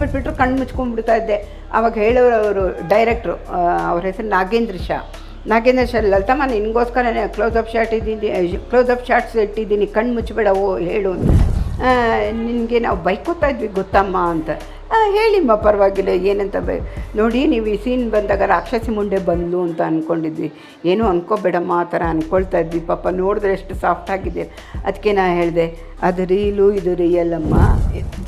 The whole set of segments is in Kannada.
ಬಿಟ್ಬಿಟ್ರು ಕಣ್ಣು ಮುಚ್ಕೊಂಡ್ಬಿಡ್ತಾ ಇದ್ದೆ. ಅವಾಗ ಹೇಳೋರು ಅವರು ಡೈರೆಕ್ಟ್ರು ಅವ್ರ ಹೆಸರು ನಾಗೇಂದ್ರ ಶಾ. ನಾಗೇಂದ್ರ ಶಾ, ಲಲಿತಮ್ಮ, ನಿನಗೋಸ್ಕರನೇ ಕ್ಲೋಸ್ ಅಪ್ ಶಾಟ್ ಇದ್ದೀನಿ ಅಪ್ ಶಾಟ್ಸ್ ಇಟ್ಟಿದ್ದೀನಿ, ಕಣ್ಣು ಮುಚ್ಚಬೇಡ ಓ ಹೇಳು ನಿನಗೆ ನಾವು ಬೈಕೋತಾ ಇದ್ವಿ, ಗೊತ್ತಮ್ಮ ಅಂತ. ಹೇಳಿಮ್ಮ, ಪರವಾಗಿಲ್ಲ, ಏನಂತ ಬೇ, ನೋಡಿ, ನೀವು ಈ ಸೀನ್ ಬಂದಾಗ ರಾಕ್ಷಸಿ ಮುಂಡೆ ಬಂದು ಅಂತ ಅಂದ್ಕೊಂಡಿದ್ವಿ ಏನೂ ಅನ್ಕೋಬೇಡಮ್ಮ, ಆ ಥರ ಅಂದ್ಕೊಳ್ತಾ ಇದ್ವಿ. ಪಾಪ ನೋಡಿದ್ರೆ ಎಷ್ಟು ಸಾಫ್ಟ್ ಆಗಿದೆ. ಅದಕ್ಕೆ ನಾನು ಹೇಳಿದೆ, ಅದು ರೀಲು ಇದು ರಿಯಲ್ ಅಮ್ಮ.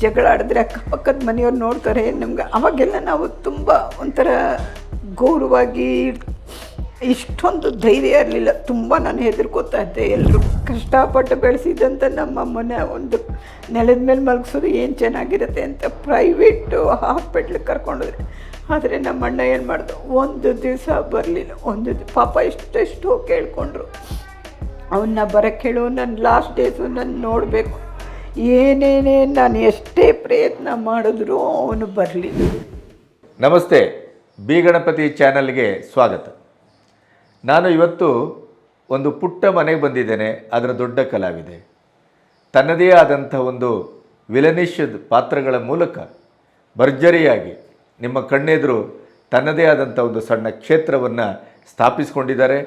ಜಗಳ ಆಡಿದ್ರೆ ಅಕ್ಕಪಕ್ಕದ ಮನೆಯವ್ರು ನೋಡ್ತಾರೆ. ನಮ್ಗೆ ಅವಾಗೆಲ್ಲ ನಾವು ತುಂಬ ಒಂಥರ ಗೌರವಾಗಿ ಇಷ್ಟೊಂದು ಧೈರ್ಯ ಇರಲಿಲ್ಲ. ತುಂಬ ನಾನು ಹೆದರ್ಕೋತಾ ಇದ್ದೆ. ಎಲ್ಲರೂ ಕಷ್ಟಪಟ್ಟು ಬೆಳೆಸಿದಂಥ ನಮ್ಮಮ್ಮನ ಒಂದು ನೆಲದ ಮೇಲೆ ಮಲಗಿಸೋದು ಏನು ಚೆನ್ನಾಗಿರುತ್ತೆ ಅಂತ ಪ್ರೈವೇಟು ಹಾಸ್ಪಿಟ್ಲಿಗೆ ಕರ್ಕೊಂಡೋದ್ರೆ ಆದರೆ ನಮ್ಮ ಅಣ್ಣ ಏನು ಮಾಡ್ದು? ಒಂದು ದಿವಸ ಬರಲಿಲ್ಲ. ಒಂದು ಪಾಪ ಎಷ್ಟೆಷ್ಟೋ ಕೇಳ್ಕೊಂಡ್ರು. ಅವನ್ನ ಬರೋಕ್ಕೆ ಹೇಳು ನನ್ನ ಲಾಸ್ಟ್ ಡೇಸು ನಾನು ನೋಡಬೇಕು. ಏನೇನೇ ನಾನು ಎಷ್ಟೇ ಪ್ರಯತ್ನ ಮಾಡಿದ್ರೂ ಅವನು ಬರಲಿಲ್ಲ. ನಮಸ್ತೆ. ಬಿ ಗಣಪತಿ ಚಾನಲ್ಗೆ ಸ್ವಾಗತ. ನಾನು ಇವತ್ತು ಒಂದು ಪುಟ್ಟ ಮನೆಗೆ ಬಂದಿದ್ದೇನೆ. ಅದರ ದೊಡ್ಡ ಕಲಾವಿದೆ. ತನ್ನದೇ ಆದಂಥ ಒಂದು ವಿಲನಿಷದ ಪಾತ್ರಗಳ ಮೂಲಕ ಭರ್ಜರಿಯಾಗಿ ನಿಮ್ಮ ಕಣ್ಣೆದುರು ತನ್ನದೇ ಆದಂಥ ಒಂದು ಸಣ್ಣ ಕ್ಷೇತ್ರವನ್ನು ಸ್ಥಾಪಿಸಿಕೊಂಡಿದ್ದಾರೆ.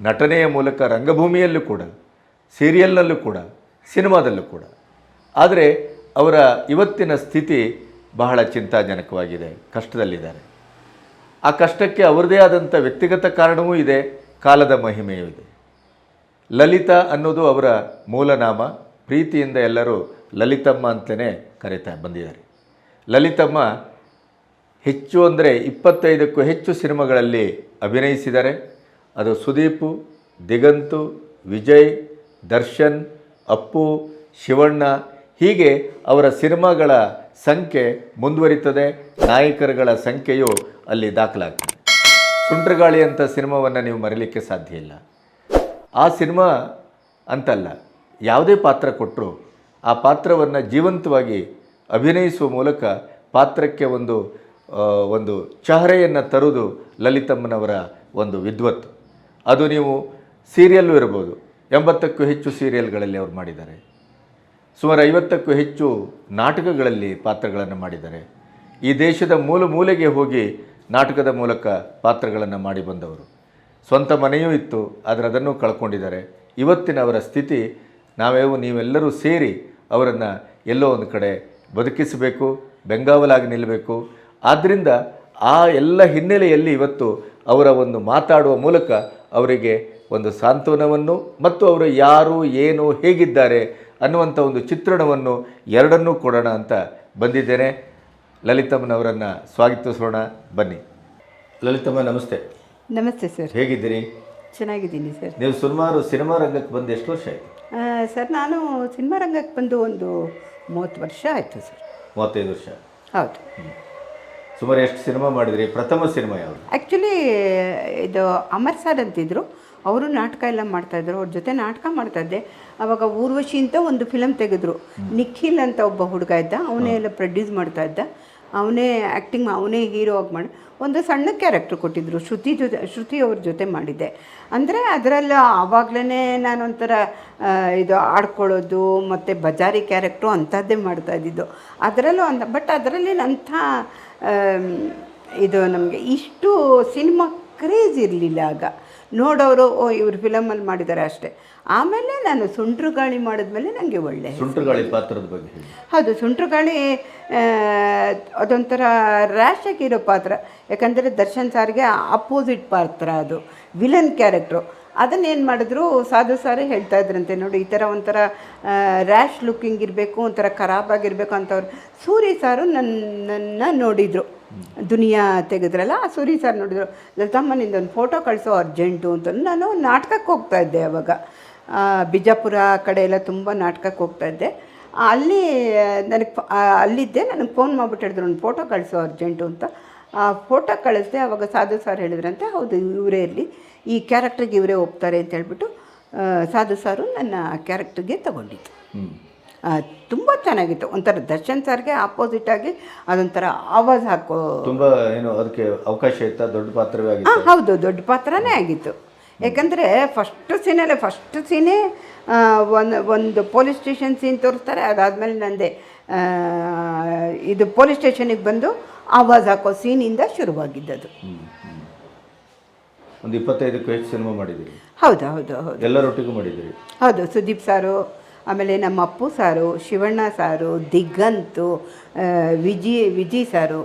ನಟನೆಯ ಮೂಲಕ ರಂಗಭೂಮಿಯಲ್ಲೂ ಕೂಡ, ಸೀರಿಯಲ್ನಲ್ಲೂ ಕೂಡ, ಸಿನಿಮಾದಲ್ಲೂ ಕೂಡ. ಆದರೆ ಅವರ ಇವತ್ತಿನ ಸ್ಥಿತಿ ಬಹಳ ಚಿಂತಾಜನಕವಾಗಿದೆ, ಕಷ್ಟದಲ್ಲಿದ್ದಾರೆ. ಆ ಕಷ್ಟಕ್ಕೆ ಅವರದೇ ಆದಂಥ ವ್ಯಕ್ತಿಗತ ಕಾರಣವೂ ಇದೆ, ಕಾಲದ ಮಹಿಮೆಯೂ ಇದೆ. ಲಲಿತಾ ಅನ್ನೋದು ಅವರ ಮೂಲನಾಮ. ಪ್ರೀತಿಯಿಂದ ಎಲ್ಲರೂ ಲಲಿತಮ್ಮ ಅಂತಲೇ ಕರೀತಾ ಬಂದಿದ್ದಾರೆ. ಲಲಿತಮ್ಮ ಹೆಚ್ಚು ಅಂದರೆ ಇಪ್ಪತ್ತೈದಕ್ಕೂ ಹೆಚ್ಚು ಸಿನಿಮಾಗಳಲ್ಲಿ ಅಭಿನಯಿಸಿದ್ದಾರೆ. ಅದು ಸುದೀಪು, ದಿಗಂತು, ವಿಜಯ್, ದರ್ಶನ್, ಅಪ್ಪು, ಶಿವಣ್ಣ ಹೀಗೆ ಅವರ ಸಿನಿಮಾಗಳ ಸಂಖ್ಯೆ ಮುಂದುವರಿತದೆ. ನಾಯಕರುಗಳ ಸಂಖ್ಯೆಯು ಅಲ್ಲಿ ದಾಖಲಾಗ್ತದೆ. ಸುಂಟ್ರಗಾಳಿ ಅಂತ ಸಿನಿಮಾವನ್ನು ನೀವು ಮರೀಲಿಕ್ಕೆ ಸಾಧ್ಯ ಇಲ್ಲ. ಆ ಸಿನಿಮಾ ಅಂತಲ್ಲ, ಯಾವುದೇ ಪಾತ್ರ ಕೊಟ್ಟರು ಆ ಪಾತ್ರವನ್ನು ಜೀವಂತವಾಗಿ ಅಭಿನಯಿಸುವ ಮೂಲಕ ಪಾತ್ರಕ್ಕೆ ಒಂದು ಒಂದು ಚಹರೆಯನ್ನು ತರುವುದು ಲಲಿತಮ್ಮನವರ ಒಂದು ವಿದ್ವತ್ತು. ಅದು ನೀವು ಸೀರಿಯಲ್ಲೂ ಇರ್ಬೋದು. ಎಂಬತ್ತಕ್ಕೂ ಹೆಚ್ಚು ಸೀರಿಯಲ್ಗಳಲ್ಲಿ ಅವರು ಮಾಡಿದ್ದಾರೆ. ಸುಮಾರು ಐವತ್ತಕ್ಕೂ ಹೆಚ್ಚು ನಾಟಕಗಳಲ್ಲಿ ಪಾತ್ರಗಳನ್ನು ಮಾಡಿದ್ದಾರೆ. ಈ ದೇಶದ ಮೂಲ ಮೂಲೆಗೆ ಹೋಗಿ ನಾಟಕದ ಮೂಲಕ ಪಾತ್ರಗಳನ್ನು ಮಾಡಿ ಬಂದವರು. ಸ್ವಂತ ಮನೆಯೂ ಇತ್ತು, ಆದರೆ ಅದನ್ನು ಕಳ್ಕೊಂಡಿದ್ದಾರೆ. ಇವತ್ತಿನ ಅವರ ಸ್ಥಿತಿ ನಾವೇವು ನೀವೆಲ್ಲರೂ ಸೇರಿ ಅವರನ್ನು ಎಲ್ಲೋ ಒಂದು ಕಡೆ ಬದುಕಿಸಬೇಕು, ಬೆಂಗಾವಲಾಗಿ ನಿಲ್ಲಬೇಕು. ಆದ್ದರಿಂದ ಆ ಎಲ್ಲ ಹಿನ್ನೆಲೆಯಲ್ಲಿ ಇವತ್ತು ಅವರ ಒಂದು ಮಾತಾಡುವ ಮೂಲಕ ಅವರಿಗೆ ಒಂದು ಸಾಂತ್ವನವನ್ನು ಮತ್ತು ಅವರು ಯಾರು ಏನು ಹೇಗಿದ್ದಾರೆ ಅನ್ನುವಂಥ ಒಂದು ಚಿತ್ರಣವನ್ನು ಎರಡನ್ನೂ ಕೊಡೋಣ ಅಂತ ಬಂದಿದ್ದೇನೆ. ಲಲಿತಮ್ಮನವರನ್ನು ಸ್ವಾಗತಿಸೋಣ. ಬನ್ನಿ. ಲಲಿತಮ್ಮ ನಮಸ್ತೆ. ನಮಸ್ತೆ ಸರ್. ಹೇಗಿದ್ದೀರಿ? ಚೆನ್ನಾಗಿದ್ದೀನಿ ಸರ್. ನೀವು ಸುಮಾರು ಸಿನಿಮಾ ರಂಗಕ್ಕೆ ಬಂದು ಎಷ್ಟು ವರ್ಷ ಆಯಿತು? ಸರ್ ನಾನು ಸಿನಿಮಾ ರಂಗಕ್ಕೆ ಬಂದು ಒಂದು ಮೂವತ್ತು ವರ್ಷ ಆಯಿತು ಸರ್. ಮೂವತ್ತೈದು ವರ್ಷ. ಹೌದು. ಸುಮಾರು ಎಷ್ಟು ಸಿನಿಮಾ ಮಾಡಿದ್ರಿ? ಪ್ರಥಮ ಸಿನಿಮಾ ಯಾವುದು? ಆ್ಯಕ್ಚುಲಿ ಇದು ಅಮರ್ ಸರ್ ಅಂತಿದ್ರು. ಅವರು ನಾಟಕ ಎಲ್ಲ ಮಾಡ್ತಾಯಿದ್ರು ಅವ್ರ ಜೊತೆ ನಾಟಕ ಮಾಡ್ತಾಯಿದ್ದೆ ಆವಾಗ ಊರ್ವಶಿ ಅಂತ ಒಂದು ಫಿಲಮ್ ತೆಗೆದ್ರು. ನಿಖಿಲ್ ಅಂತ ಒಬ್ಬ ಹುಡುಗ ಇದ್ದ. ಅವನೇ ಎಲ್ಲ ಪ್ರೊಡ್ಯೂಸ್ ಮಾಡ್ತಾ ಇದ್ದ. ಅವನೇ ಆ್ಯಕ್ಟಿಂಗ್ ಅವನೇ ಹೀರೋ ಆಗಿ ಮಾಡಿ ಒಂದು ಸಣ್ಣ ಕ್ಯಾರೆಕ್ಟ್ರ್ ಕೊಟ್ಟಿದ್ದರು ಶ್ರುತಿ ಜೊತೆ ಶ್ರುತಿ ಅವ್ರ ಜೊತೆ ಮಾಡಿದ್ದೆ. ಅಂದರೆ ಅದರಲ್ಲಿ ಆವಾಗಲೇ ನಾನೊಂಥರ ಒಂಥರ ಇದು ಆಡ್ಕೊಳ್ಳೋದು ಮತ್ತು ಬಜಾರಿ ಕ್ಯಾರೆಕ್ಟ್ರು ಅಂಥದ್ದೇ ಮಾಡ್ತಾ ಇದ್ದಿದ್ದು. ಅದರಲ್ಲೂ ಅಂತ ಬಟ್ ಅದರಲ್ಲಿ ಅಂಥ ಇದು ನಮಗೆ ಇಷ್ಟು ಸಿನಿಮಾ ಕ್ರೇಜ್ ಇರಲಿಲ್ಲ ಆಗ. ನೋಡೋರು ಓ ಇವ್ರು ಫಿಲಮಲ್ಲಿ ಮಾಡಿದ್ದಾರೆ ಅಷ್ಟೇ. ಆಮೇಲೆ ನಾನು ಸುಂಟ್ರು ಗಾಳಿ ಮಾಡಿದ್ಮೇಲೆ ನನಗೆ ಒಳ್ಳೆ ಸುಂಟುಗಾಳಿ ಪಾತ್ರದ ಬಗ್ಗೆ ಹೌದು ಸುಂಟ್ರು ಗಾಳಿ ಅದೊಂಥರ ರ್ಯಾಶ್ ಆಗಿರೋ ಪಾತ್ರ. ಯಾಕಂದರೆ ದರ್ಶನ್ ಸಾರ್ಗೆ ಅಪೋಸಿಟ್ ಪಾತ್ರ ಅದು ವಿಲನ್ ಕ್ಯಾರೆಕ್ಟ್ರು ಅದನ್ನೇನು ಮಾಡಿದ್ರು ಸಾಧು ಸಾರೇ ಹೇಳ್ತಾ ಇದ್ರಂತೆ ನೋಡಿ ಈ ಥರ ಒಂಥರ ರ್ಯಾಶ್ ಲುಕ್ಕಿಂಗ್ ಇರಬೇಕು ಒಂಥರ ಖರಾಬಾಗಿರಬೇಕು ಅಂತವ್ರು. ಸೂರಿ ಸಾರು ನನ್ನನ್ನು ನೋಡಿದರು. ದುನಿಯಾ ತೆಗೆದ್ರಲ್ಲ? ಆ ಸೂರಿ ಸರ್ ನೋಡಿದ್ರು ಲತಮ್ಮನಿಂದ ಒಂದು ಫೋಟೋ ಕಳಿಸೋ ಅರ್ಜೆಂಟು ಅಂತ. ನಾನು ನಾಟಕಕ್ಕೆ ಹೋಗ್ತಾ ಇದ್ದೆ ಅವಾಗ. ಬಿಜಾಪುರ ಕಡೆ ಎಲ್ಲ ತುಂಬ ನಾಟಕಕ್ಕೆ ಹೋಗ್ತಾ ಇದ್ದೆ. ಅಲ್ಲಿ ನನಗೆ ಅಲ್ಲಿದ್ದೆ. ನನಗೆ ಫೋನ್ ಮಾಡಿಬಿಟ್ಟು ಹೇಳಿದ್ರು, ಒಂದು ಫೋಟೋ ಕಳಿಸೋ ಅರ್ಜೆಂಟು ಅಂತ. ಆ ಫೋಟೋ ಕಳಿಸ್ದೆ. ಅವಾಗ ಸಾಧು ಸರ್ ಹೇಳಿದ್ರಂತೆ, ಹೌದು, ಇವರೇ ಇರಲಿ. ಈ ಕ್ಯಾರೆಕ್ಟ್ರಿಗೆ ಇವರೇ ಹೋಗ್ತಾರೆ ಅಂತ ಹೇಳ್ಬಿಟ್ಟು ಸಾಧು ಸಾರು ನನ್ನ ಕ್ಯಾರೆಕ್ಟ್ರಿಗೆ ಹ್ಞೂ ತುಂಬ ಚೆನ್ನಾಗಿತ್ತು. ಒಂಥರ ದರ್ಶನ್ ಸರ್ಗೆ ಆಪೋಸಿಟ್ ಆಗಿ ಅದೊಂಥರ ಆವಾಜ್ ಹಾಕೋ ತುಂಬ ಏನು ಅದಕ್ಕೆ ಅವಕಾಶ ಇತ್ತು ದೊಡ್ಡ ಪಾತ್ರವೇ ಆಗಿತ್ತು. ಹಾಂ ಹೌದು ದೊಡ್ಡ ಪಾತ್ರನೇ ಆಗಿತ್ತು. ಯಾಕಂದರೆ ಫಸ್ಟ್ ಸೀನಲ್ಲೇ ಫಸ್ಟ್ ಸೀನೇ ಒಂದು ಒಂದು ಪೊಲೀಸ್ ಸ್ಟೇಷನ್ ಸೀನ್ ತೋರಿಸ್ತಾರೆ. ಅದಾದಮೇಲೆ ನಂದೆ ಇದು ಪೊಲೀಸ್ ಸ್ಟೇಷನಿಗೆ ಬಂದು ಆವಾಜ್ ಹಾಕೋ ಸೀನಿಂದ ಶುರುವಾಗಿದ್ದದು ಒಂದು ಇಪ್ಪತ್ತೈದಕ್ಕೂ ಹೆಚ್ಚು ಸಿನಿಮಾ ಮಾಡಿದ್ದೀರಿ. ಹೌದು ಹೌದು ಹೌದು. ಎಲ್ಲರೊಟ್ಟಿಗೂ ಮಾಡಿದ್ದೀರಿ. ಹೌದು ಸುದೀಪ್ ಸಾರು ಆಮೇಲೆ ನಮ್ಮ ಅಪ್ಪು ಸಾರು ಶಿವಣ್ಣ ಸಾರು ದಿಗ್ಗಂತು ವಿಜಿ ವಿಜಿ ಸಾರು.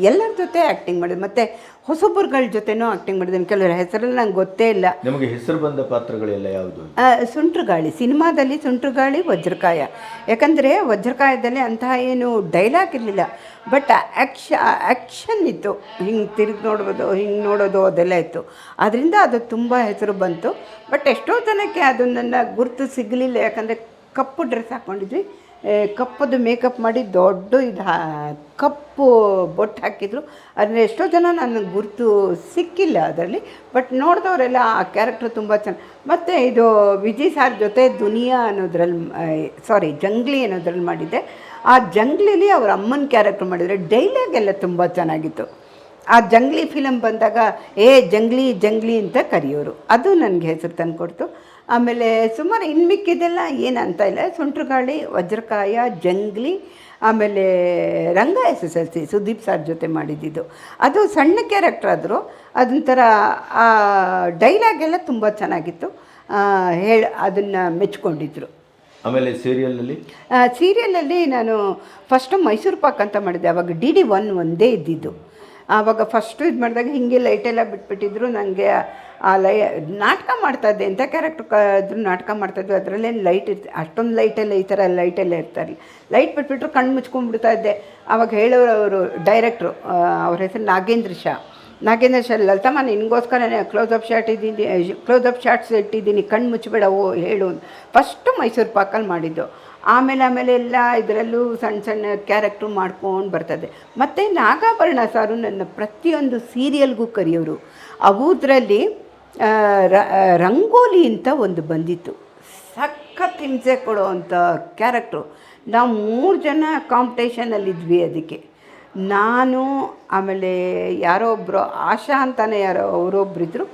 ಎಲ್ಲರ ಜೊತೆ ಆ್ಯಕ್ಟಿಂಗ್ ಮಾಡೋದು. ಮತ್ತು ಹೊಸಬರುಗಳ ಜೊತೆನೂ ಆ್ಯಕ್ಟಿಂಗ್ ಮಾಡಿದ್ದೀನಿ. ಕೆಲವರ ಹೆಸರಲ್ಲಿ ನಂಗೆ ಗೊತ್ತೇ ಇಲ್ಲ. ನಿಮಗೆ ಹೆಸರು ಬಂದ ಪಾತ್ರಗಳೆಲ್ಲ ಯಾವುದು ಸುಂಟ್ರಗಾಳಿ. ಸಿನಿಮಾದಲ್ಲಿ ಸುಂಟ್ರಗಾಳಿ ವಜ್ರಕಾಯ. ಯಾಕಂದರೆ ವಜ್ರಕಾಯದಲ್ಲಿ ಅಂತಹ ಏನು ಡೈಲಾಗ್ ಇರಲಿಲ್ಲ. ಬಟ್ ಆ್ಯಕ್ಷ ಆ್ಯಕ್ಷನ್ ಇತ್ತು. ಹಿಂಗೆ ತಿರುಗಿ ನೋಡ್ಬೋದು ಹಿಂಗೆ ನೋಡೋದು ಅದೆಲ್ಲ ಇತ್ತು. ಅದರಿಂದ ಅದು ತುಂಬ ಹೆಸರು ಬಂತು. ಬಟ್ ಎಷ್ಟೋ ಜನಕ್ಕೆ ಅದು ನನ್ನ ಗುರುತು ಸಿಗಲಿಲ್ಲ. ಯಾಕಂದರೆ ಕಪ್ಪು ಡ್ರೆಸ್ ಹಾಕ್ಕೊಂಡಿದ್ವಿ ಕಪ್ಪದು ಮೇಕಪ್ ಮಾಡಿ ದೊಡ್ಡ ಇದು ಹಾ- ಕಪ್ಪು ಬೊಟ್ಟು ಹಾಕಿದ್ರು. ಅದನ್ನ ಎಷ್ಟೋ ಜನ ನನಗೆ ಗುರುತು ಸಿಕ್ಕಿಲ್ಲ ಅದರಲ್ಲಿ, ಬಟ್ ನೋಡಿದವರೆಲ್ಲ ಆ ಕ್ಯಾರೆಕ್ಟರ್ ತುಂಬ ಚೆನ್ನಾಗಿ, ಮತ್ತು ಇದು ವಿಜಯ್ ಸಾರ್ ಜೊತೆ ದುನಿಯಾ ಅನ್ನೋದ್ರಲ್ಲಿ ಸಾರಿ, ಜಂಗ್ಲಿ ಅನ್ನೋದ್ರಲ್ಲಿ ಮಾಡಿದ್ದೆ. ಆ ಜಂಗ್ಲಿಲಿ ಅವ್ರ ಅಮ್ಮನ ಕ್ಯಾರೆಕ್ಟರ್ ಮಾಡಿದರೆ ಡೈಲಾಗ್ ಎಲ್ಲ ತುಂಬ ಚೆನ್ನಾಗಿತ್ತು. ಆ ಜಂಗ್ಲಿ ಫಿಲಮ್ ಬಂದಾಗ, ಏ ಜಂಗ್ಲಿ ಜಂಗ್ಲಿ ಅಂತ ಕರೆಯೋರು. ಅದು ನನಗೆ ಹೆಸರು ತಂದುಕೊಡ್ತು. ಆಮೇಲೆ ಸುಮಾರು ಇನ್ನು ಮಿಕ್ಕಿದೆಲ್ಲ ಏನಂತ ಇಲ್ಲ. ಸುಂಟ್ರಗಾಳಿ ವಜ್ರಕಾಯ ಜಂಗ್ಲಿ ಆಮೇಲೆ Ranga S S L C Sudeep sir ಜೊತೆ ಮಾಡಿದ್ದಿದ್ದು. ಅದು ಸಣ್ಣ ಕ್ಯಾರೆಕ್ಟರ್ ಆದರೂ. ಅದೊಂಥರ ಆ ಡೈಲಾಗ್ ಎಲ್ಲ ತುಂಬ ಚೆನ್ನಾಗಿತ್ತು. ಹೇಳಿ ಅದನ್ನು ಮೆಚ್ಕೊಂಡಿದ್ರು. ಆಮೇಲೆ ಸೀರಿಯಲ್ನಲ್ಲಿ ಸೀರಿಯಲಲ್ಲಿ ನಾನು ಫಸ್ಟು ಮೈಸೂರು ಪಾಕ್ ಅಂತ ಮಾಡಿದ್ದೆ. ಅವಾಗ ಡಿ ಡಿ ಒನ್ ಒಂದೇ ಇದ್ದಿದ್ದು. ಆವಾಗ ಫಸ್ಟು ಇದು ಮಾಡಿದಾಗ ಹಿಂಗೆ ಲೈಟೆಲ್ಲ ಬಿಟ್ಬಿಟ್ಟಿದ್ರು. ನನಗೆ ಆ ಲೈ ನಾಟಕ ಮಾಡ್ತಾಯಿದ್ದೆ ಎಂಥ ಕ್ಯಾರೆಕ್ಟರ್ ಇದ್ರು ನಾಟಕ ಮಾಡ್ತಾಯಿದ್ವಿ ಅದರಲ್ಲೇನು ಲೈಟ್ ಇರ್ತದೆ ಅಷ್ಟೊಂದು ಲೈಟೆಲ್ಲ ಈ ಥರ ಲೈಟೆಲ್ಲ ಇರ್ತಾರೆ. ಲೈಟ್ ಬಿಟ್ಬಿಟ್ರು ಕಣ್ಣು ಮುಚ್ಕೊಂಡ್ಬಿಡ್ತಾ ಇದ್ದೆ. ಆವಾಗ ಹೇಳೋರು ಅವರು ಡೈರೆಕ್ಟ್ರು ಅವ್ರ ಹೆಸರು ನಾಗೇಂದ್ರ ಶಾ. ನಾಗೇಂದ್ರ ಶಾ ಲಲಿತಮ್ಮ ನಿನಗೋಸ್ಕರನೇ ಅಪ್ ಶಾಟ್ ಇದ್ದೀನಿ ಕ್ಲೋಸ್ ಅಪ್ ಶಾಟ್ಸ್ ಇಟ್ಟಿದ್ದೀನಿ. ಕಣ್ಣು ಮುಚ್ಚಬೇಡ ಓ, ಹೇಳು ಫಸ್ಟು ಮೈಸೂರು ಪಾಕಲ್ಲಿ ಮಾಡಿದ್ದು. ಆಮೇಲೆ ಆಮೇಲೆ ಎಲ್ಲ ಇದರಲ್ಲೂ ಸಣ್ಣ ಸಣ್ಣ ಕ್ಯಾರೆಕ್ಟ್ರು ಮಾಡ್ಕೊಂಡು ಬರ್ತದೆ ಮತ್ತು ನಾಗಾಭರಣ ಸಾರು ನನ್ನ ಪ್ರತಿಯೊಂದು ಸೀರಿಯಲ್ಗೂ ಕರೆಯೋರು. ಅವುದರಲ್ಲಿ ರಂಗೋಲಿ ಅಂತ ಒಂದು ಬಂದಿತ್ತು. ಸಖತ್ ಹಿಂಸೆ ಕೊಡೋವಂಥ ಕ್ಯಾರೆಕ್ಟ್ರು ನಾವು ಮೂರು ಜನ ಕಾಂಪಿಟೇಷನಲ್ಲಿದ್ವಿ ಅದಕ್ಕೆ. ನಾನು, ಆಮೇಲೆ ಯಾರೋ ಒಬ್ಬರು ಆಶಾ ಅಂತಾನೆ ಯಾರೋ ಅವರೊಬ್ಬರಿದ್ದರು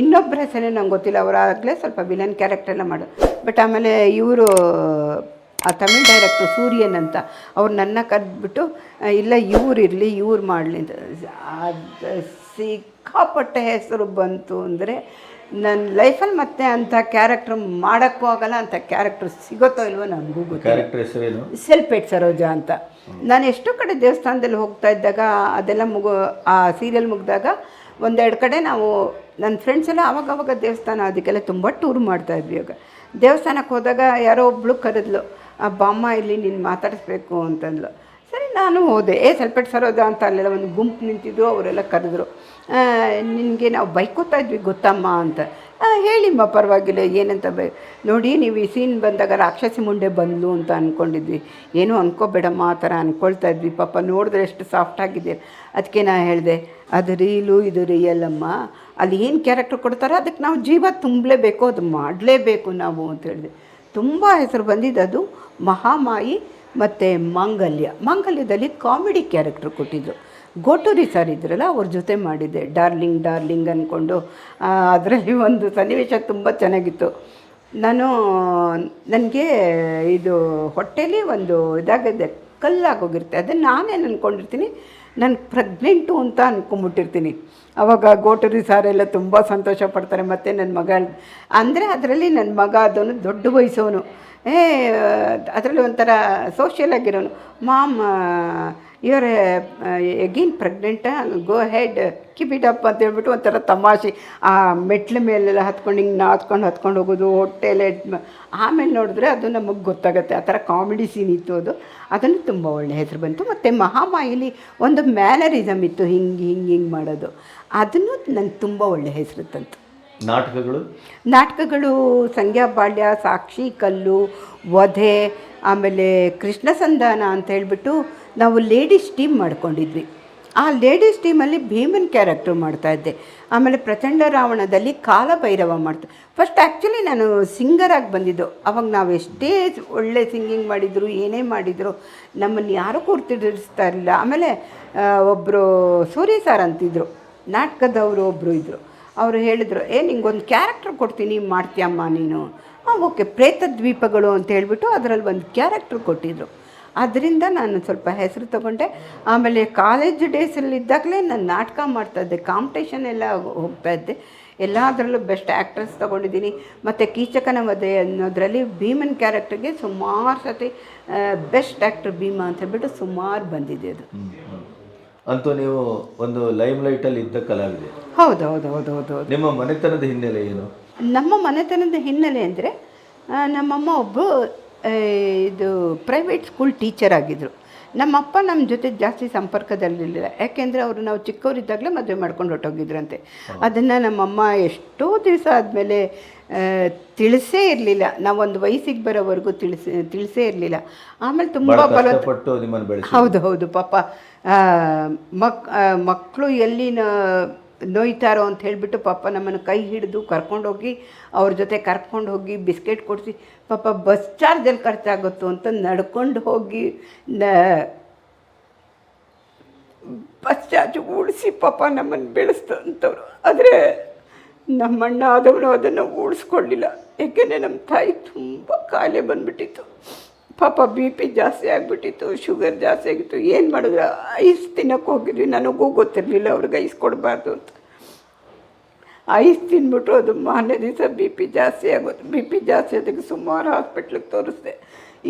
ಇನ್ನೊಬ್ಬರ ಹೆಸರೇ ನಂಗೆ ಗೊತ್ತಿಲ್ಲ ಅವರಾಗಲೇ ಸ್ವಲ್ಪ ವಿಲನ್ ಕ್ಯಾರೆಕ್ಟರ್ನ ಮಾಡು. ಬಟ್ ಆಮೇಲೆ ಇವರು, ಆ ತಮಿಳ್ ಡೈರೆಕ್ಟ್ರು ಸೂರ್ಯನ್ ಅಂತ, ಅವ್ರು ನನ್ನ ಕರೆದ್ಬಿಟ್ಟು ಇಲ್ಲ, ಇವ್ರು ಇರಲಿ, ಇವ್ರು ಮಾಡಲಿ ಅಂತ. ಸಿಕ್ಕಾಪಟ್ಟೆ ಹೆಸರು ಬಂತು ಅಂದರೆ ನನ್ನ ಲೈಫಲ್ಲಿ ಮತ್ತೆ ಅಂಥ ಕ್ಯಾರೆಕ್ಟ್ರ್ ಮಾಡೋಕ್ಕೂ ಆಗಲ್ಲ ಅಂಥ ಕ್ಯಾರೆಕ್ಟ್ರ್ ಸಿಗುತ್ತೋ ಇಲ್ವೋ ನನಗೂ ಗೊತ್ತಿಲ್ಲ. ಸೆಲ್ಪೇಟ್ ಸರೋಜ ಅಂತ. ನಾನು ಎಷ್ಟೋ ಕಡೆ ದೇವಸ್ಥಾನದಲ್ಲಿ ಹೋಗ್ತಾ ಇದ್ದಾಗ ಅದೆಲ್ಲ ಮುಗು ಆ ಸೀರಿಯಲ್ ಮುಗಿದಾಗ ಒಂದೆರಡು ಕಡೆ ನಾವು ನನ್ನ ಫ್ರೆಂಡ್ಸ್ ಎಲ್ಲ ಆವಾಗವಾಗ ದೇವಸ್ಥಾನ ಅದಕ್ಕೆಲ್ಲ ತುಂಬ ಟೂರ್ ಮಾಡ್ತಾ ಇದ್ವಿ ಇವಾಗ. ದೇವಸ್ಥಾನಕ್ಕೆ ಹೋದಾಗ ಯಾರೋ ಒಬ್ಳು ಕರೆದ್ಲು ಆ ಬಾಮ್ಮ ಇಲ್ಲಿ ನೀನು ಮಾತಾಡಿಸ್ಬೇಕು ಅಂತಂದ್ಲು. ಸರಿ ನಾನು ಹೋದೆ. ಏ ಸಲ್ಪೇಟ್ ಸರೋಜ ಅಂತ ಅಲ್ಲೆಲ್ಲ ಒಂದು ಗುಂಪು ನಿಂತಿದ್ರು ಅವರೆಲ್ಲ ಕರೆದ್ರು. ನಿನಗೆ ನಾವು ಬೈಕೋತಾ ಇದ್ವಿ, ಗೊತ್ತಮ್ಮ ಅಂತ. ಹೇಳಿಮ್ಮ ಪರವಾಗಿಲ್ಲ, ಏನಂತ ಬೈ, ನೋಡಿ ನೀವು ಈ ಸೀನ್ ಬಂದಾಗ ರಾಕ್ಷಸಿ ಮುಂಡೆ ಬಂದ್ಲು ಅಂತ ಅಂದ್ಕೊಂಡಿದ್ವಿ ಏನೂ ಅನ್ಕೋಬೇಡಮ್ಮ, ಆ ಥರ ಅಂದ್ಕೊಳ್ತಾ ಇದ್ವಿ. ಪಾಪ ನೋಡಿದ್ರೆ ಎಷ್ಟು ಸಾಫ್ಟ್ ಆಗಿದೆ. ಅದಕ್ಕೆ ನಾನು ಹೇಳಿದೆ, ಅದು ರೀಲು ಇದು ರಿಯಲ್ ಅಮ್ಮ. ಅಲ್ಲಿ ಏನು ಕ್ಯಾರೆಕ್ಟರ್ ಕೊಡ್ತಾರೋ ಅದಕ್ಕೆ ನಾವು ಜೀವ ತುಂಬಲೇಬೇಕು, ಅದು ಮಾಡಲೇಬೇಕು ನಾವು ಅಂತ ಹೇಳಿದೆ. ತುಂಬ ಹೆಸರು ಬಂದಿದ್ದು ಅದು ಮಹಾಮಾಯಿ ಮತ್ತು ಮಾಂಗಲ್ಯ. ಮಾಂಗಲ್ಯದಲ್ಲಿ ಕಾಮಿಡಿ ಕ್ಯಾರೆಕ್ಟರ್ ಕೊಟ್ಟಿದ್ರು ಗೋಟೂರಿ ಸರ್ ಇದ್ರಲ್ಲ, ಅವ್ರ ಜೊತೆ ಮಾಡಿದ್ದೆ. ಡಾರ್ಲಿಂಗ್ ಡಾರ್ಲಿಂಗ್ ಅಂದ್ಕೊಂಡು ಅದರಲ್ಲಿ ಒಂದು ಸನ್ನಿವೇಶ ತುಂಬ ಚೆನ್ನಾಗಿತ್ತು. ನಾನು, ನನಗೆ ಇದು ಹೊಟ್ಟೆಲಿ ಒಂದು ಇದಾಗಿದೆ ಕಲ್ಲಾಗೋಗಿರುತ್ತೆ ಅದನ್ನು ನಾನೇನು ಅಂದ್ಕೊಂಡಿರ್ತೀನಿ ನಾನು ಪ್ರೆಗ್ನೆಂಟು ಅಂತ ಅಂದ್ಕೊಂಬಿಟ್ಟಿರ್ತೀನಿ ಅವಾಗ ಗೋಟೂರಿ ಸಾರೆಲ್ಲ ತುಂಬ ಸಂತೋಷ ಪಡ್ತಾರೆ ಮತ್ತು ನನ್ನ ಮಗ. ಅಂದರೆ ಅದರಲ್ಲಿ ನನ್ನ ಮಗ ಅದನ್ನು ದೊಡ್ಡ ವಯಸ್ಸವನು. ಏ, ಅದರಲ್ಲಿ ಒಂಥರ ಸೋಷಿಯಲ್ ಆಗಿರೋನು. ಮಾಮ್ ಇವರ again pregnant go head keep it up ಅಂತ ಹೇಳ್ಬಿಟ್ಟು ಒಂಥರ ತಮಾಷೆ. ಆ ಮೆಟ್ಲ ಮೇಲೆಲ್ಲ ಹತ್ಕೊಂಡು ಹಿಂಗೆ ನಾದ್ಕೊಂಡು ಹತ್ಕೊಂಡು ಹೋಗೋದು ಹೊಟ್ಟೆಲೆ ಆಮೇಲೆ ನೋಡಿದ್ರೆ ಅದು ನಮಗೆ ಗೊತ್ತಾಗುತ್ತೆ. ಆ ಥರ ಕಾಮಿಡಿ ಸೀನ್ ಇತ್ತು ಅದು. ಅದನ್ನು ತುಂಬ ಒಳ್ಳೆ ಹೆಸರು ಬಂತು. ಮತ್ತು ಮಹಾಮಾಯಿಲಿ ಒಂದು ಮ್ಯಾನರಿಸಮ್ ಇತ್ತು ಹಿಂಗೆ ಹಿಂಗೆ ಹಿಂಗೆ ಮಾಡೋದು. ಅದನ್ನು ನಂಗೆ ತುಂಬ ಒಳ್ಳೆ ಹೆಸರು ತಂತು. ನಾಟಕಗಳು? ನಾಟಕಗಳು ಸಂಧ್ಯಾ ಬಾಳ್ಯ ಸಾಕ್ಷಿ ಕಲ್ಲು ವಧೆ ಆಮೇಲೆ ಕೃಷ್ಣ ಸಂಧಾನ ಅಂತ ಹೇಳಿಬಿಟ್ಟು ನಾವು ಲೇಡೀಸ್ ಟೀಮ್ ಮಾಡ್ಕೊಂಡಿದ್ವಿ. ಆ ಲೇಡೀಸ್ ಟೀಮಲ್ಲಿ ಭೀಮನ್ ಕ್ಯಾರೆಕ್ಟರ್ ಮಾಡ್ತಾಯಿದ್ದೆ ಆಮೇಲೆ ಪ್ರಚಂಡ ರಾವಣದಲ್ಲಿ ಕಾಲಭೈರವ ಮಾಡ್ತಾ ಫಸ್ಟ್ ಆ್ಯಕ್ಚುಲಿ ನಾನು ಸಿಂಗರಾಗಿ ಬಂದಿದ್ದು. ಅವಾಗ ನಾವು ಎಷ್ಟೇ ಒಳ್ಳೆ ಸಿಂಗಿಂಗ್ ಮಾಡಿದ್ರು, ಏನೇ ಮಾಡಿದ್ರು, ನಮ್ಮನ್ನು ಯಾರೂ ಕೂರ್ತಿಡಿಸ್ತಾ ಇರಲಿಲ್ಲ. ಆಮೇಲೆ ಒಬ್ಬರು ಸೂರ್ಯ ಸಾರ್ ಅಂತಿದ್ರು. ನಾಟಕದವರು ಒಬ್ಬರು ಇದ್ದರು ಅವರು ಹೇಳಿದರು, ಏ, ನಿಂಗೊಂದು ಕ್ಯಾರೆಕ್ಟ್ರ್ ಕೊಡ್ತೀನಿ, ಮಾಡ್ತೀಯಮ್ಮ ನೀನು. ಓಕೆ ಪ್ರೇತ ದ್ವೀಪಗಳು ಅಂತ ಹೇಳ್ಬಿಟ್ಟು ಅದರಲ್ಲಿ ಒಂದು ಕ್ಯಾರೆಕ್ಟ್ರ್ ಕೊಟ್ಟಿದ್ರು. ಅದರಿಂದ ನಾನು ಸ್ವಲ್ಪ ಹೆಸರು ತಗೊಂಡೆ. ಆಮೇಲೆ ಕಾಲೇಜ್ ಡೇಸಲ್ಲಿ ಇದ್ದಾಗಲೇ ನಾನು ನಾಟಕ ಮಾಡ್ತಾ ಇದ್ದೆ ಕಾಂಪಿಟೇಷನ್ ಎಲ್ಲ ಹೋಗ್ತಾ ಇದ್ದೆ. ಎಲ್ಲದರಲ್ಲೂ ಬೆಸ್ಟ್ ಆ್ಯಕ್ಟ್ರೆಸ್ ತೊಗೊಂಡಿದ್ದೀನಿ. ಮತ್ತು ಕೀಚಕನ ವಧೆ ಅನ್ನೋದರಲ್ಲಿ ಭೀಮನ್ ಕ್ಯಾರೆಕ್ಟರ್ಗೆ ಸುಮಾರು ಸತಿ ಬೆಸ್ಟ್ ಆ್ಯಕ್ಟರ್ ಭೀಮ ಅಂತ ಹೇಳ್ಬಿಟ್ಟು ಸುಮಾರು ಬಂದಿದೆ ಅದು. ಅಂತೂ ನೀವು ಒಂದು ಲೈಮ್ ಲೈಟಲ್ಲಿ ಇದ್ದ ಕಲಾವಿದೆ. ಹೌದು ಹೌದು ಹೌದು ಹೌದು ಹೌದು. ನಿಮ್ಮ ಮನೆತನದ ಹಿನ್ನೆಲೆ ಏನು? ನಮ್ಮ ಮನೆತನದ ಹಿನ್ನೆಲೆ ಅಂದರೆ ನಮ್ಮಮ್ಮ ಒಬ್ಬರು ಇದು ಪ್ರೈವೇಟ್ ಸ್ಕೂಲ್ ಟೀಚರ್ ಆಗಿದ್ದರು ನಮ್ಮಪ್ಪ ನಮ್ಮ ಜೊತೆ ಜಾಸ್ತಿ ಸಂಪರ್ಕದಲ್ಲಿರಲಿಲ್ಲ. ಯಾಕೆಂದರೆ ಅವರು ನಾವು ಚಿಕ್ಕವರಿದ್ದಾಗಲೇ ಮದುವೆ ಮಾಡ್ಕೊಂಡು ಹೊರಟೋಗಿದ್ರಂತೆ. ಅದನ್ನು ನಮ್ಮಮ್ಮ ಎಷ್ಟೋ ದಿವಸ ಆದಮೇಲೆ ತಿಳಿಸೇ ಇರಲಿಲ್ಲ. ನಾವೊಂದು ವಯಸ್ಸಿಗೆ ಬರೋವರೆಗೂ ತಿಳಿಸಿ ತಿಳಿಸೇ ಇರಲಿಲ್ಲ. ಆಮೇಲೆ ತುಂಬ ಬಹಳ ಬಲ ಕಷ್ಟಪಟ್ಟು ನಿಮ್ಮನ್ನು ಬೆಳೆಸಿ ಹೌದು ಹೌದು ಪಾಪ. ಮಕ್ ಮಕ್ಕಳು ಎಲ್ಲಿ ನ- ನೋಯ್ತಾರೋ ಅಂತ ಹೇಳಿಬಿಟ್ಟು ಪಾಪ ನಮ್ಮನ್ನು ಕೈ ಹಿಡಿದು ಕರ್ಕೊಂಡೋಗಿ ಅವ್ರ ಜೊತೆ ಕರ್ಕೊಂಡು ಹೋಗಿ ಬಿಸ್ಕೆಟ್ ಕೊಡಿಸಿ, ಪಾಪ ಬಸ್ ಚಾರ್ಜಲ್ಲಿ ಖರ್ಚಾಗುತ್ತೋ ಅಂತ ನಡ್ಕೊಂಡು ಹೋಗಿ ಬಸ್ ಚಾರ್ಜ್ ಉಳಿಸಿ ಪಾಪ ನಮ್ಮನ್ನು ಬೆಳೆಸ್ತಂಥವ್ರು. ಆದರೆ ನಮ್ಮಣ್ಣ ಆದವನು ಅದನ್ನು ಉಳಿಸ್ಕೊಳ್ಳಿಲ್ಲ. ಏಕೆಂದರೆ ನಮ್ಮ ತಾಯಿ ತುಂಬ ಕಾಯಿಲೆ ಬಂದ್ಬಿಟ್ಟಿತ್ತು. ಪಾಪ ಬಿ ಪಿ ಜಾಸ್ತಿ ಆಗಿಬಿಟ್ಟಿತ್ತು, ಶುಗರ್ ಜಾಸ್ತಿ ಆಗಿತ್ತು. ಏನು ಮಾಡಿದ್ರೆ? ಐಸ್ ತಿನ್ನೋಕೆ ಹೋಗಿದ್ವಿ. ನನಗೂ ಗೊತ್ತಿರಲಿಲ್ಲ ಅವ್ರಿಗೆ ಐಸ್ ಕೊಡಬಾರ್ದು ಅಂತ. ಐಸ್ ತಿನ್ಬಿಟ್ರು ಅದು ಮಾರನೇ ದಿವಸ ಬಿ ಪಿ ಜಾಸ್ತಿ ಆಗೋದು. ಬಿ ಪಿ ಜಾಸ್ತಿ ಅದಕ್ಕೆ ಸುಮಾರು ಹಾಸ್ಪಿಟ್ಲಿಗೆ ತೋರಿಸ್ದೆ.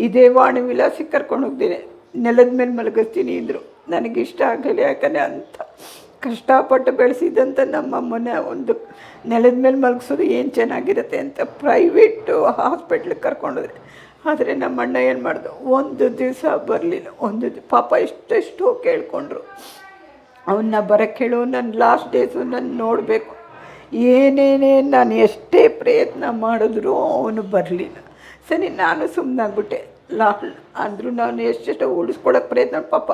ಇದೇ ವಾಣಿ ವಿಲಾಸಿ ಕರ್ಕೊಂಡು ಹೋಗ್ತೀನಿ. ನೆಲದ ಮೇಲೆ ಮಲಗಿಸ್ತೀನಿ ಅಂದರು. ನನಗೆ ಇಷ್ಟ ಆಗಲಿಲ್ಲ. ಯಾಕಂದರೆ ಅಂಥ ಕಷ್ಟಪಟ್ಟು ಬೆಳೆಸಿದಂಥ ನಮ್ಮಮ್ಮನ ಒಂದು ನೆಲದ ಮೇಲೆ ಮಲಗಿಸೋದು ಏನು ಚೆನ್ನಾಗಿರುತ್ತೆ ಅಂತ ಪ್ರೈವೇಟು ಹಾಸ್ಪಿಟ್ಲಿಗೆ ಕರ್ಕೊಂಡೋದ್ರೆ ಆದರೆ ನಮ್ಮ ಅಣ್ಣ ಏನು ಮಾಡ್ದು? ಒಂದು ದಿವಸ ಬರಲಿಲ್ಲ. ಒಂದು ಪಾಪ ಎಷ್ಟೆಷ್ಟೋ ಕೇಳಿಕೊಂಡ್ರು. ಅವನ್ನ ಬರೋಕ್ಕೆ ಹೇಳು ನನ್ನ ಲಾಸ್ಟ್ ಡೇಸು ನಾನು ನೋಡಬೇಕು. ಏನೇನೇ ನಾನು ಎಷ್ಟೇ ಪ್ರಯತ್ನ ಮಾಡಿದ್ರೂ ಅವನು ಬರಲಿಲ್ಲ. ಸರಿ, ನಾನು ಸುಮ್ಮನಾಗ್ಬಿಟ್ಟೆ ಲಾ, ಅಂದರೂ ನಾನು ಎಷ್ಟೆಷ್ಟೋ ಉಳಿಸ್ಕೊಳಕ್ಕೆ ಪ್ರಯತ್ನ ಪಾಪ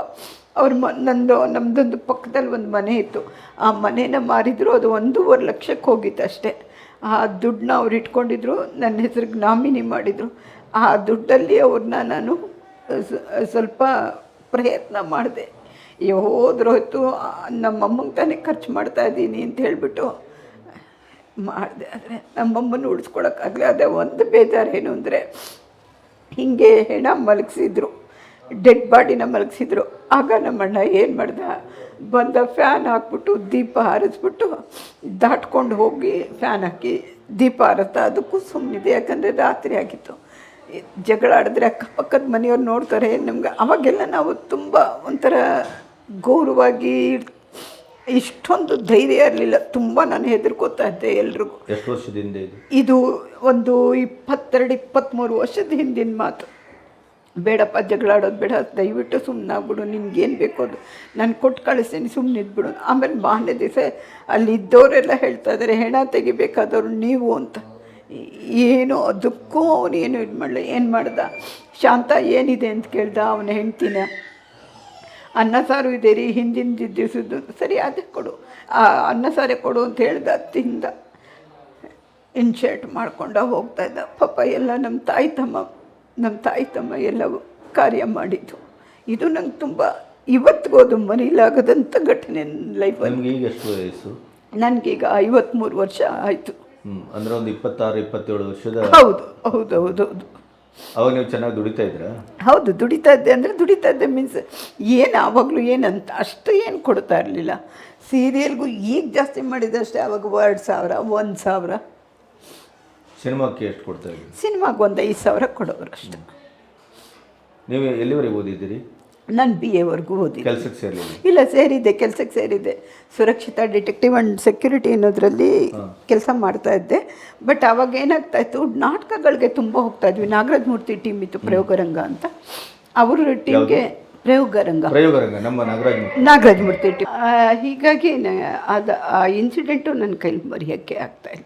ಅವ್ರ ಮ, ನಂದು ನಮ್ಮದೊಂದು ಪಕ್ಕದಲ್ಲಿ ಒಂದು ಮನೆ ಇತ್ತು. ಆ ಮನೇನ ಮಾರಿದ್ರು ಅದು ಒಂದೂವರೆ ಲಕ್ಷಕ್ಕೆ ಹೋಗಿತ್ತು ಅಷ್ಟೇ. ಆ ದುಡ್ಡನ್ನ ಅವ್ರು ಇಟ್ಕೊಂಡಿದ್ರು ನನ್ನ ಹೆಸ್ರಿಗೆ ನಾಮಿನಿ ಮಾಡಿದರು. ಆ ದುಡ್ಡಲ್ಲಿ ಅವ್ರನ್ನ ನಾನು ಸ್ವಲ್ಪ ಪ್ರಯತ್ನ ಮಾಡಿದೆ. ಹೋದ್ರೆ ಹೊತ್ತು ನಮ್ಮಮ್ಮಂಗೆ ತಾನೇ ಖರ್ಚು ಮಾಡ್ತಾ ಇದ್ದೀನಿ ಅಂತ ಹೇಳಿಬಿಟ್ಟು ಮಾಡಿದೆ. ಆದರೆ ನಮ್ಮಮ್ಮನ ಉಳಿಸ್ಕೊಳಕ್ಕಾಗಲಿ ಅದೇ ಒಂದು ಬೇಜಾರು ಏನು ಅಂದರೆ ಹೀಗೆ ಹೆಣ ಮಲಗಿಸಿದ್ರು, ಡೆಡ್ ಬಾಡಿನ ಮಲಗಿಸಿದ್ರು. ಆಗ ನಮ್ಮಣ್ಣ ಏನು ಮಾಡ್ದ? ಬಂದ ಫ್ಯಾನ್ ಹಾಕ್ಬಿಟ್ಟು ದೀಪ ಹಾರಿಸ್ಬಿಟ್ಟು ದಾಟ್ಕೊಂಡು ಹೋಗಿ ಫ್ಯಾನ್ ಹಾಕಿ ದೀಪ ಹಾರಿಸ್ತಾ ಅದಕ್ಕೂ ಸುಮ್ಮನಿದೆ ಯಾಕಂದರೆ ರಾತ್ರಿ ಆಗಿತ್ತು. ಜಗಳ ಆಡಿದ್ರೆ ಅಕ್ಕಪಕ್ಕದ ಮನೆಯವ್ರು ನೋಡ್ತಾರೆ ನಮ್ಗೆ ಅವಾಗೆಲ್ಲ ನಾವು ತುಂಬ ಒಂಥರ ಗೌರವಾಗಿ ಇಷ್ಟೊಂದು ಧೈರ್ಯ ಇರಲಿಲ್ಲ. ತುಂಬ ನಾನು ಹೆದರ್ಕೋತಾ ಇದ್ದೆ ಎಲ್ರಿಗೂ. ಎಷ್ಟು ವರ್ಷದಿಂದ ಇದು? ಇದು ಒಂದು ಇಪ್ಪತ್ತೆರಡು ಇಪ್ಪತ್ತ್ಮೂರು ವರ್ಷದ ಹಿಂದಿನ ಮಾತು. ಬೇಡಪ್ಪ ಜಗಳಾಡೋದು ಬೇಡ ದಯವಿಟ್ಟು ಸುಮ್ಮನಾಗ್ಬಿಡು ನಿನ್ಗೇನು ಬೇಕೋ ಅದು. ನಾನು ಕೊಟ್ಟು ಕಳಿಸ್ತೀನಿ ಸುಮ್ಮನೆ ಇದ್ಬಿಡು. ಆಮೇಲೆ ಮಾರನೇ ದಿವಸ ಅಲ್ಲಿ ಇದ್ದವರೆಲ್ಲ ಹೇಳ್ತಾ ಇದ್ದಾರೆ ಹೆಣ ತೆಗಿಬೇಕಾದವ್ರು ನೀವು ಅಂತ. ಏನು ಅದಕ್ಕೂ ಅವನೇನು ಇದು ಮಾಡಲಿ ಏನು ಮಾಡ್ದ? ಶಾಂತ ಏನಿದೆ ಅಂತ ಕೇಳ್ದ ಅವನ ಹೆಂಡ್ತಿನ. ಅನ್ನ ಸಾರು ಇದೆ ರೀ ಹಿಂದಿನ ದಿವಸದ್ದು. ಸರಿ ಅದೇ ಕೊಡು. ಆ ಅನ್ನ ಸಾರೇ ಕೊಡು ಅಂತ ಹೇಳ್ದ ತಿಂದ ಇನ್ಶರ್ಟ್ ಮಾಡ್ಕೊಂಡ ಹೋಗ್ತಾ ಇದ್ದ. ಪಾಪ ಎಲ್ಲ ನಮ್ಮ ತಾಯಿ ತಮ್ಮ ನಮ್ಮ ತಾಯಿ ತಮ್ಮ ಎಲ್ಲ ಕಾರ್ಯ ಮಾಡಿದ್ದು. ಇದು ನಂಗೆ ತುಂಬ ಇವತ್ತಿಗೂ ಅದು ಮರೀಲಾಗದಂಥ ಘಟನೆ ಲೈಫಲ್ಲಿ ಎಷ್ಟು ವಯಸ್ಸು? ನನಗೀಗ ಐವತ್ತ್ಮೂರು ವರ್ಷ ಆಯಿತು. ಅಂದ್ರೆ ಒಂದು ಇಪ್ಪತ್ತಾರು ಇಪ್ಪತ್ತೇಳು ವರ್ಷದ ಹೌದು ಹೌದು ಹೌದು ಹೌದು. ಅವಾಗ ನೀವು ಚೆನ್ನಾಗಿ ದುಡಿತಾ ಇದ್ರಾ? ಹೌದು ದುಡಿತಾ ಇದ್ದೆ ಅಂದರೆ ದುಡಿತಾ ಇದ್ದೆ ಮೀನ್ಸ್ ಏನು ಆವಾಗಲೂ ಏನಂತ ಅಷ್ಟು ಏನು ಕೊಡ್ತಾ ಇರಲಿಲ್ಲ. ಸೀರಿಯಲ್ಗೂ ಈಗ ಜಾಸ್ತಿ ಮಾಡಿದಷ್ಟೇ ಅವಾಗ ಎರಡು ಸಾವಿರ ಒಂದು ಸಾವಿರ. ಸಿನಿಮಾಕ್ಕೆ ಎಷ್ಟು ಕೊಡ್ತಾ ಇದ್ರಿ ಸಿನಿಮಾಗೆ ಒಂದು ಐದು ಸಾವಿರ ಕೊಡೋರು ಅಷ್ಟೇ. ನೀವು ಎಲ್ಲಿವರೆಗೆ ಓದಿದ್ದೀರಿ? ನಾನು ಬಿ ಎವರೆಗೂ ಓದಿದ್ದೆ ಕೆಲಸಕ್ಕೆ ಇಲ್ಲ ಸೇರಿದೆ ಕೆಲಸಕ್ಕೆ ಸೇರಿದೆ ಸುರಕ್ಷಿತ ಡಿಟೆಕ್ಟಿವ್ ಆ್ಯಂಡ್ ಸೆಕ್ಯೂರಿಟಿ ಅನ್ನೋದರಲ್ಲಿ ಕೆಲಸ ಮಾಡ್ತಾ ಇದ್ದೆ. ಬಟ್ ಅವಾಗ ಏನಾಗ್ತಾ ಇತ್ತು ನಾಟಕಗಳಿಗೆ ತುಂಬ ಹೋಗ್ತಾ ಇದ್ವಿ. ನಾಗರಾಜ್ ಮೂರ್ತಿ ಟೀಮ್ ಇತ್ತು ಪ್ರಯೋಗರಂಗ ಅಂತ. ಅವ್ರ ಟೀಮ್ಗೆ ಪ್ರಯೋಗರಂಗ. ಪ್ರಯೋಗರಂಗ ನಮ್ಮ ನಾಗರಾಜ್ ನಾಗರಾಜ್ ಮೂರ್ತಿ ಟೀಮ್ ಹೀಗಾಗಿ ಅದು ಆ ಇನ್ಸಿಡೆಂಟು ನನ್ನ ಕೈಲಿ ಮರೆಯೋಕ್ಕೆ ಆಗ್ತಾ ಇಲ್ಲ.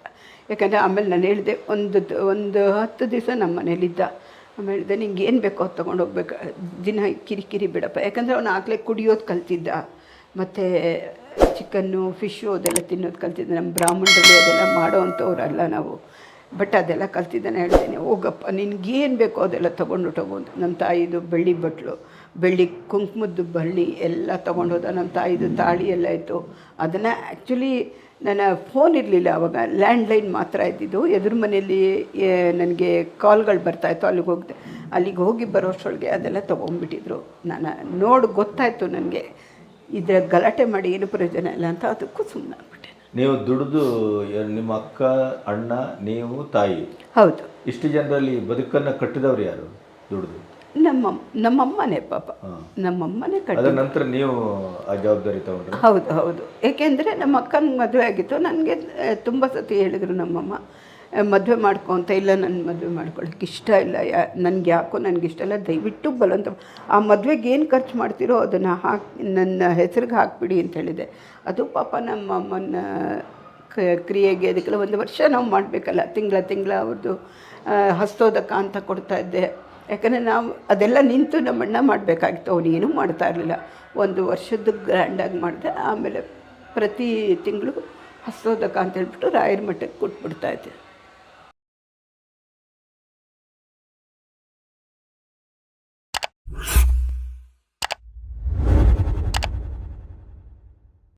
ಯಾಕಂದರೆ ಆಮೇಲೆ ನಾನು ಹೇಳಿದೆ ಒಂದು ಒಂದು ಹತ್ತು ದಿವಸ ನಮ್ಮ ಮನೇಲಿದ್ದ ಆಮೇಲೆ ನಿಂಗೆ ಏನು ಬೇಕೋ ಅದು ತೊಗೊಂಡು ಹೋಗ್ಬೇಕು. ದಿನ ಕಿರಿಕಿರಿ ಬಿಡಪ್ಪ. ಯಾಕಂದರೆ ಅವನು ಆಗಲೇ ಕುಡಿಯೋದು ಕಲ್ತಿದ್ದ. ಮತ್ತು ಚಿಕನ್ನು ಫಿಶ್ಶು ಅದೆಲ್ಲ ತಿನ್ನೋದು ಕಲ್ತಿದ್ದ. ನಮ್ಮ ಬ್ರಾಹ್ಮಣರಲ್ಲಿ ಅದೆಲ್ಲ ಮಾಡೋ ಅಂಥವ್ರಲ್ಲ ನಾವು. ಬಟ್ ಅದೆಲ್ಲ ಕಲ್ತಿದ್ದಾನೆ ಹೇಳ್ತೀನಿ. ಹೋಗಪ್ಪ ನಿನಗೇನು ಬೇಕೋ ಅದೆಲ್ಲ ತೊಗೊಂಡು ತೊಗೊಂಡು ನನ್ನ ತಾಯಿದು ಬೆಳ್ಳಿ ಬಟ್ಲು, ಬೆಳ್ಳಿ ಕುಂಕುಮದ್ದು ಬಳ್ಳಿ ಎಲ್ಲ ತೊಗೊಂಡೋದ ನಮ್ಮ ತಾಯಿದು ತಾಳಿ ಎಲ್ಲ ಇತ್ತು ಅದನ್ನು ಆ್ಯಕ್ಚುಲಿ ನನ್ನ ಫೋನ್ ಇರಲಿಲ್ಲ ಅವಾಗ. ಲ್ಯಾಂಡ್ಲೈನ್ ಮಾತ್ರ ಇದ್ದಿದ್ದು. ಎದುರು ಮನೆಯಲ್ಲಿ ನನಗೆ ಕಾಲ್ಗಳು ಬರ್ತಾಯಿತ್ತು ಅಲ್ಲಿಗೆ ಹೋಗಿದ್ದೆ ಅಲ್ಲಿಗೆ ಹೋಗಿ ಬರೋಷ್ಟೊಳಗೆ ಅದೆಲ್ಲ ತೊಗೊಂಡ್ಬಿಟ್ಟಿದ್ರು ನಾನು ನೋಡಿ ಗೊತ್ತಾಯಿತು ನನಗೆ. ಇದರ ಗಲಾಟೆ ಮಾಡಿ ಏನು ಪ್ರಯೋಜನ ಇಲ್ಲ ಅಂತ ಅದಕ್ಕೂ ಸುಮ್ಮನೆ ಆಗ್ಬಿಟ್ಟೆ. ನೀವು ದುಡಿದು ನಿಮ್ಮ ಅಕ್ಕ ಅಣ್ಣ ನೀವು ತಾಯಿ? ಹೌದು. ಇಷ್ಟು ಜನರಲ್ಲಿ ಬದುಕನ್ನು ಕಟ್ಟಿದವರು ಯಾರು? ದುಡಿದು. ನಮ್ಮ ನಮ್ಮಮ್ಮನೇ ಪಾಪ. ನಮ್ಮಮ್ಮನೇ ಕಟ್ಟಿ ನಂತರ ನೀವು ಆ ಜವಾಬ್ದಾರಿ ತಗೊಂಡ್ರೆ? ಹೌದು ಹೌದು. ಏಕೆಂದರೆ ನಮ್ಮ ಅಕ್ಕನ ಮದುವೆ ಆಗಿತ್ತು. ನನಗೆ ತುಂಬ ಸತಿ ಹೇಳಿದರು ನಮ್ಮಮ್ಮ ಮದುವೆ ಮಾಡ್ಕೊ ಅಂತ. ಇಲ್ಲ ನನ್ನ ಮದುವೆ ಮಾಡ್ಕೊಳ್ಳಿಕ್ಕೆ ಇಷ್ಟ ಇಲ್ಲ. ಯಾ ನನಗೆ ಯಾಕೋ ನನಗೆ ಇಷ್ಟ ಇಲ್ಲ. ದಯವಿಟ್ಟು ಬಲವಂತ ಆ ಮದುವೆಗೆ ಏನು ಖರ್ಚು ಮಾಡ್ತೀರೋ ಅದನ್ನು ಹಾಕಿ ನನ್ನ ಹೆಸರಿಗೆ ಹಾಕಿಬಿಡಿ ಅಂತ ಹೇಳಿದೆ. ಅದು ಪಾಪ ನಮ್ಮಮ್ಮನ ಕ- ಕ್ರಿಯೆಗೆ ಅದಕ್ಕೆಲ್ಲ ಒಂದು ವರ್ಷ ನಾವು ಮಾಡಬೇಕಲ್ಲ. ತಿಂಗಳ ತಿಂಗಳ ಅವ್ರದ್ದು ಹಸ್ತೋದಕ ಅಂತ ಕೊಡ್ತಾ ಇದ್ದೆ. ಯಾಕಂದರೆ ನಾವು ಅದೆಲ್ಲ ನಿಂತು ನಮ್ಮಣ್ಣ ಮಾಡಬೇಕಾಗಿತ್ತು. ಅವನೇನು ಮಾಡ್ತಾ ಇರಲಿಲ್ಲ. ಒಂದು ವರ್ಷದ್ದು ಗ್ರ್ಯಾಂಡಾಗಿ ಮಾಡಿದೆ. ಆಮೇಲೆ ಪ್ರತಿ ತಿಂಗಳು ಹಸೋದಕ್ಕ ಅಂತ ಹೇಳ್ಬಿಟ್ಟು ರಾಯರ ಮಠಕ್ಕೆ ಕೊಟ್ಬಿಡ್ತಾ ಇದ್ದೆ.